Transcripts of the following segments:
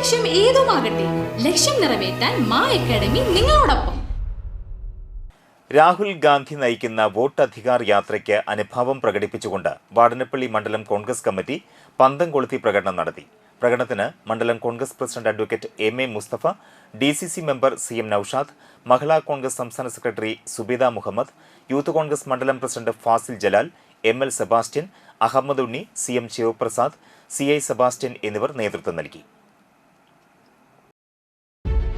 ലക്ഷ്യം ഏതുമാകട്ടെ ലക്ഷ്യം നിറവേറ്റാൻ മാ അക്കാഡമി നിങ്ങളോടൊപ്പം. രാഹുൽ ഗാന്ധി നയിക്കുന്ന വോട്ട് അധികാർ യാത്രയ്ക്ക് അനുഭാവം പ്രകടിപ്പിച്ചുകൊണ്ട് വാടനപ്പള്ളി മണ്ഡലം കോൺഗ്രസ് കമ്മിറ്റി പന്തം കൊളുത്തി പ്രകടനം നടത്തി. പ്രകടനത്തിന് മണ്ഡലം Congress president advocate M A Mustafa D C C member C M Naushad Mahila Congress സംസ്ഥാന secretary Subitha Muhammad youth Congress മണ്ഡലം president Fasil Jalal M L Sebastian Ahammed Unni C M Sivaprasad C I Sebastian എന്നിവർ നേതൃത്വം നൽകി.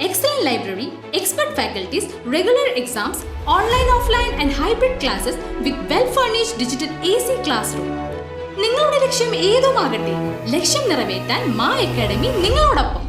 excellent library, expert faculties, regular exams, online, offline and hybrid classes with well-furnished digital AC classroom. നിങ്ങളുടെ ലക്ഷ്യം ഏതുമാകട്ടെ ലക്ഷ്യം നിറവേറ്റാൻ മാ അക്കാഡമി നിങ്ങളോടൊപ്പം